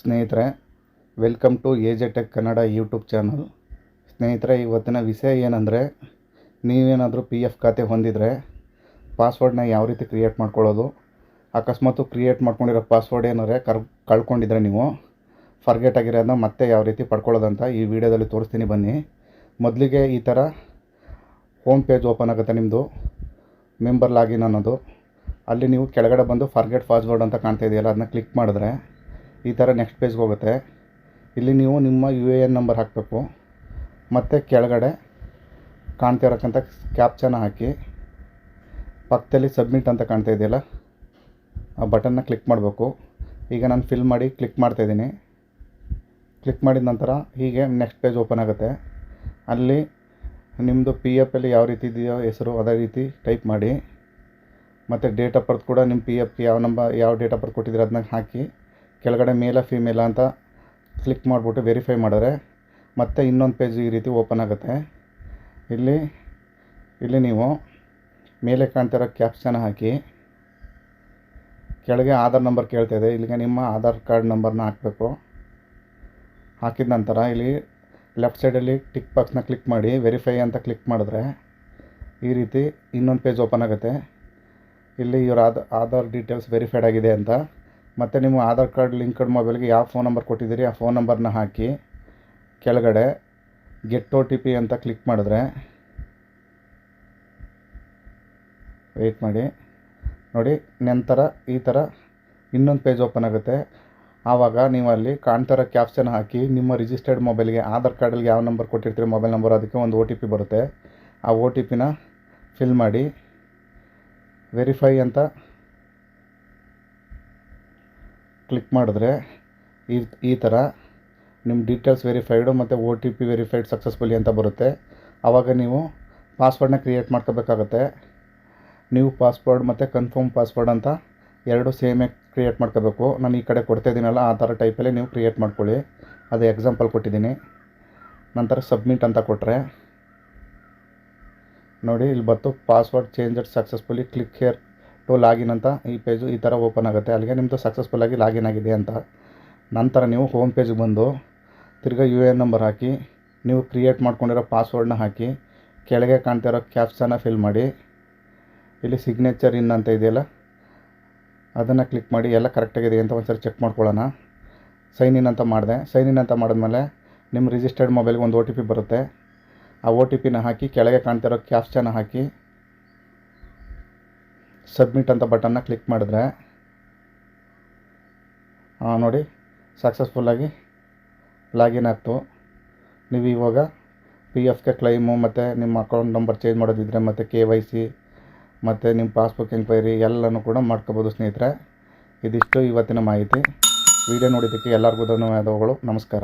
ಸ್ನೇಹಿತರೆ welcome to tech Kannada YouTube channel ಸ್ನೇಹಿತರೆ, ಇವತ್ತಿನ ವಿಷಯ ಏನಂದರೆ, ನೀವೇನಾದರೂ ಪಿ ಎಫ್ ಖಾತೆ ಹೊಂದಿದರೆ ಪಾಸ್ವರ್ಡ್ನ ಯಾವ ರೀತಿ ಕ್ರಿಯೇಟ್ ಮಾಡ್ಕೊಳ್ಳೋದು, ಅಕಸ್ಮಾತು ಕ್ರಿಯೇಟ್ ಮಾಡ್ಕೊಂಡಿರೋ ಪಾಸ್ವರ್ಡ್ ಏನಾದ್ರೆ ಕರ್, ಕಳ್ಕೊಂಡಿದ್ರೆ ನೀವು ಫರ್ಗೆಟ್ ಆಗಿರೋದನ್ನ ಮತ್ತೆ ಯಾವ ರೀತಿ ಪಡ್ಕೊಳ್ಳೋದಂತ ಈ ವಿಡಿಯೋದಲ್ಲಿ ತೋರಿಸ್ತೀನಿ ಬನ್ನಿ. ಮೊದಲಿಗೆ ಈ ಥರ ಹೋಮ್ ಪೇಜ್ ಓಪನ್ ಆಗುತ್ತೆ ನಿಮ್ಮದು ಮೆಂಬರ್ ಲಾಗಿನ್ ಅನ್ನೋದು. ಅಲ್ಲಿ ನೀವು ಕೆಳಗಡೆ ಬಂದು ಫರ್ಗೆಟ್ ಪಾಸ್ವರ್ಡ್ ಅಂತ ಕಾಣ್ತಾ ಇದೆಯಲ್ಲ, ಅದನ್ನ ಕ್ಲಿಕ್ ಮಾಡಿದ್ರೆ ಈ ಥರ ನೆಕ್ಸ್ಟ್ ಪೇಜ್ಗೆ ಹೋಗುತ್ತೆ. ಇಲ್ಲಿ ನೀವು ನಿಮ್ಮ ಯು ಎ ಎನ್ ನಂಬರ್ ಹಾಕಬೇಕು. ಮತ್ತು ಕೆಳಗಡೆ ಕಾಣ್ತಾ ಇರೋಕ್ಕಂಥ ಕ್ಯಾಪ್ಚನ ಹಾಕಿ. ಪಕ್ಕದಲ್ಲಿ ಸಬ್ಮಿಟ್ ಅಂತ ಕಾಣ್ತಾ ಇದೆಯಲ್ಲ, ಆ ಬಟನ್ನ ಕ್ಲಿಕ್ ಮಾಡಬೇಕು. ಈಗ ನಾನು ಫಿಲ್ ಮಾಡಿ ಕ್ಲಿಕ್ ಮಾಡ್ತಾಯಿದ್ದೀನಿ ಕ್ಲಿಕ್ ಮಾಡಿದ ನಂತರ ಹೀಗೆ ನೆಕ್ಸ್ಟ್ ಪೇಜ್ ಓಪನ್ ಆಗುತ್ತೆ. ಅಲ್ಲಿ ನಿಮ್ಮದು ಪಿ ಎಫ್ ಅಲ್ಲಿ ಯಾವ ರೀತಿ ಇದೆಯೋ ಹೆಸರು ಅದೇ ರೀತಿ ಟೈಪ್ ಮಾಡಿ. ಮತ್ತು ಡೇಟ್ ಆಫ್ ಬರ್ತ್ ಕೂಡ ನಿಮ್ಮ ಪಿ ಎಫ್ಗೆ ಯಾವ ನಂಬರ್ ಯಾವ ಡೇಟ್ ಆಫ್ ಬರ್ತ್ ಕೊಟ್ಟಿದ್ದೀರ ಅದನ್ನ ಹಾಕಿ. ಕೆಳಗಡೆ ಮೇಲ ಫಿಮೇಲ ಅಂತ ಕ್ಲಿಕ್ ಮಾಡಿಬಿಟ್ಟು ವೆರಿಫೈ ಮಾಡಿದ್ರೆ ಮತ್ತೆ ಇನ್ನೊಂದು ಪೇಜ್ ಈ ರೀತಿ ಓಪನ್ ಆಗುತ್ತೆ. ಇಲ್ಲಿ ಇಲ್ಲಿ ನೀವು ಮೇಲೆ ಕಾಣ್ತಿರೋ ಕ್ಯಾಪ್ಷನ್ ಹಾಕಿ, ಕೆಳಗೆ ಆಧಾರ್ ನಂಬರ್ ಕೇಳ್ತಾ ಇದೆ. ಇಲ್ಲಿಗೆ ನಿಮ್ಮ ಆಧಾರ್ ಕಾರ್ಡ್ ನಂಬರ್ನ ಹಾಕಬೇಕು. ಹಾಕಿದ ನಂತರ ಇಲ್ಲಿ ಲೆಫ್ಟ್ ಸೈಡಲ್ಲಿ ಟಿಕ್ ಬಾಕ್ಸ್ನ ಕ್ಲಿಕ್ ಮಾಡಿ ವೆರಿಫೈ ಅಂತ ಕ್ಲಿಕ್ ಮಾಡಿದ್ರೆ ಈ ರೀತಿ ಇನ್ನೊಂದು ಪೇಜ್ ಓಪನ್ ಆಗುತ್ತೆ. ಇಲ್ಲಿ ಇವರ ಆಧ ಆಧಾರ್ ಡೀಟೇಲ್ಸ್ ವೆರಿಫೈಡ್ ಆಗಿದೆ ಅಂತ. ಮತ್ತು ನಿಮ್ಮ ಆಧಾರ್ ಕಾರ್ಡ್ ಲಿಂಕ್ಡ್ ಮೊಬೈಲ್ಗೆ ಯಾವ ಫೋನ್ ನಂಬರ್ ಕೊಟ್ಟಿದ್ದೀರಿ, ಆ ಫೋನ್ ನಂಬರ್ನ ಹಾಕಿ ಕೆಳಗಡೆ ಗೆಟ್ ಒ ಟಿ ಪಿ ಅಂತ ಕ್ಲಿಕ್ ಮಾಡಿದ್ರೆ ವೆಯ್ಟ್ ಮಾಡಿ, ನೋಡಿ, ನಂತರ ಈ ಥರ ಇನ್ನೊಂದು ಪೇಜ್ ಓಪನ್ ಆಗುತ್ತೆ. ಆವಾಗ ನೀವು ಅಲ್ಲಿ ಕಾಣ್ತಾರ ಕ್ಯಾಪ್ಷನ್ ಹಾಕಿ ನಿಮ್ಮ ರಿಜಿಸ್ಟರ್ಡ್ ಮೊಬೈಲ್ಗೆ ಆಧಾರ್ ಕಾರ್ಡಲ್ಲಿ ಯಾವ ನಂಬರ್ ಕೊಟ್ಟಿರ್ತೀರಿ ಮೊಬೈಲ್ ನಂಬರ್ ಅದಕ್ಕೆ ಒಂದು ಓ ಟಿ ಪಿ ಬರುತ್ತೆ. ಆ ಒ ಟಿ ಪಿನ ಫಿಲ್ ಮಾಡಿ ವೆರಿಫೈ ಅಂತ ಕ್ಲಿಕ್ ಮಾಡಿದ್ರೆ ಈ ಈ ಥರ ನಿಮ್ಮ ಡೀಟೇಲ್ಸ್ ವೆರಿಫೈಡು ಮತ್ತು O T P verified successfully ಅಂತ ಬರುತ್ತೆ. ಆವಾಗ ನೀವು ಪಾಸ್ವರ್ಡ್ನ ಕ್ರಿಯೇಟ್ ಮಾಡ್ಕೋಬೇಕಾಗತ್ತೆ. ನೀವು ಪಾಸ್ವರ್ಡ್ ಮತ್ತು ಕನ್ಫರ್ಮ್ ಪಾಸ್ವರ್ಡ್ ಅಂತ ಎರಡು ಸೇಮೇ ಕ್ರಿಯೇಟ್ ಮಾಡ್ಕೋಬೇಕು. ನಾನು ಈ ಕಡೆ ಕೊಡ್ತಾ ಇದ್ದೀನಲ್ಲ, ಆ ಥರ ಟೈಪಲ್ಲೇ ನೀವು ಕ್ರಿಯೇಟ್ ಮಾಡ್ಕೊಳ್ಳಿ. ಅದು ಎಕ್ಸಾಂಪಲ್ ಕೊಟ್ಟಿದ್ದೀನಿ. ನಂತರ ಸಬ್ಮಿಟ್ ಅಂತ ಕೊಟ್ಟರೆ ನೋಡಿ, ಇಲ್ಲಿ ಬಂತು password changed successfully click here to login ಅಂತ ಈ ಪೇಜು ಈ ಥರ ಓಪನ್ ಆಗುತ್ತೆ. ಅಲ್ಲಿಗೆ ನಿಮ್ಮದು ಸಕ್ಸಸ್ಫುಲ್ಲಾಗಿ ಲಾಗಿನ್ ಆಗಿದೆ ಅಂತ. ನಂತರ ನೀವು ಹೋಮ್ ಪೇಜ್ಗೆ ಬಂದು ತಿರ್ಗಾ ಯು ಎ ಎನ್ ನಂಬರ್ ಹಾಕಿ, ನೀವು ಕ್ರಿಯೇಟ್ ಮಾಡ್ಕೊಂಡಿರೋ ಪಾಸ್ವರ್ಡ್ನ ಹಾಕಿ, ಕೆಳಗೆ ಕಾಣ್ತಿರೋ ಕ್ಯಾಪ್ಸನ್ನ ಫಿಲ್ ಮಾಡಿ. ಇಲ್ಲಿ ಸಿಗ್ನೇಚರ್ ಇನ್ ಅಂತ ಇದೆಯಲ್ಲ, ಅದನ್ನು ಕ್ಲಿಕ್ ಮಾಡಿ, ಎಲ್ಲ ಕರೆಕ್ಟಾಗಿದೆ ಅಂತ ಒಂದ್ಸರಿ ಚೆಕ್ ಮಾಡ್ಕೊಳ್ಳೋಣ. ಸೈನ್ ಇನ್ ಅಂತ ಮಾಡಿದೆ. ಸೈನ್ ಇನ್ ಅಂತ ಮಾಡಿದ್ಮೇಲೆ ನಿಮ್ಮ ರಿಜಿಸ್ಟರ್ಡ್ ಮೊಬೈಲ್ಗೆ ಒಂದು ಒ ಬರುತ್ತೆ. ಆ ಒ ಟಿ ಪಿನ ಹಾಕಿ, ಕೆಳಗೆ ಕಾಣ್ತಿರೋ ಕ್ಯಾಪ್ಸನ್ನು ಹಾಕಿ ಸಬ್ಮಿಟ್ ಅಂತ ಬಟನ್ನ ಕ್ಲಿಕ್ ಮಾಡಿದ್ರೆ ನೋಡಿ ಸಕ್ಸಸ್ಫುಲ್ಲಾಗಿ ಲಾಗಿನ್ ಆಗ್ತು. ನೀವು ಇವಾಗ ಪಿ ಎಫ್ಗೆ ಕ್ಲೈಮು ಮತ್ತು ನಿಮ್ಮ ಅಕೌಂಟ್ ನಂಬರ್ ಚೇಂಜ್ ಮಾಡೋದಿದ್ರೆ ಮತ್ತು ಕೆ ವೈ ಸಿ ಮತ್ತು ನಿಮ್ಮ ಪಾಸ್ಬುಕ್ ಎಂಕ್ವೈರಿ ಎಲ್ಲನೂ ಕೂಡ ಮಾಡ್ಕೋಬೋದು ಸ್ನೇಹಿತರೆ. ಇದಿಷ್ಟು ಇವತ್ತಿನ ಮಾಹಿತಿ. ವಿಡಿಯೋ ನೋಡಿದ್ದಕ್ಕೆ ಎಲ್ಲರಿಗೂ ಧನ್ಯವಾದಗಳು. ನಮಸ್ಕಾರ.